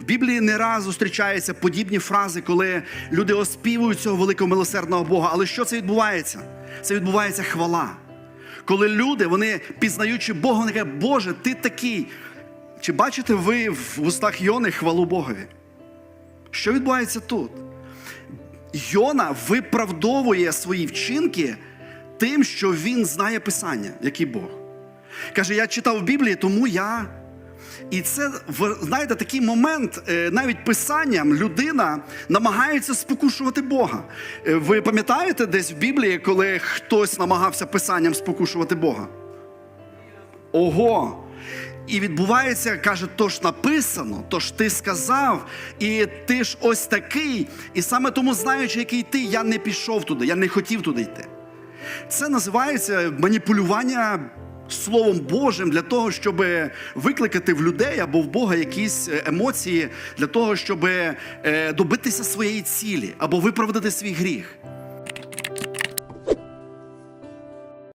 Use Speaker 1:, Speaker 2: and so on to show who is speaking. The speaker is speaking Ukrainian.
Speaker 1: В Біблії не раз зустрічаються подібні фрази, коли люди оспівують цього великого милосердного Бога. Але що це відбувається? Це відбувається хвала. Коли люди, вони пізнаючи Бога, вони кажуть, Боже, ти такий. Чи бачите ви в устах Йони хвалу Богові? Що відбувається тут? Йона виправдовує свої вчинки тим, що він знає Писання, який Бог. Каже, я читав в Біблії, тому я. І це, знаєте, такий момент, е, навіть писанням людина намагається спокушувати Бога. Е, Ви пам'ятаєте десь в Біблії, коли хтось намагався писанням спокушувати Бога? Ого! І відбувається, каже, то ж написано, то ж ти сказав, і ти ж ось такий. І саме тому, знаючи, який ти, я не пішов туди, я не хотів туди йти. Це називається маніпулювання Словом Божим для того, щоб викликати в людей або в Бога якісь е, емоції для того, щоб е, добитися своєї цілі або виправдати свій гріх.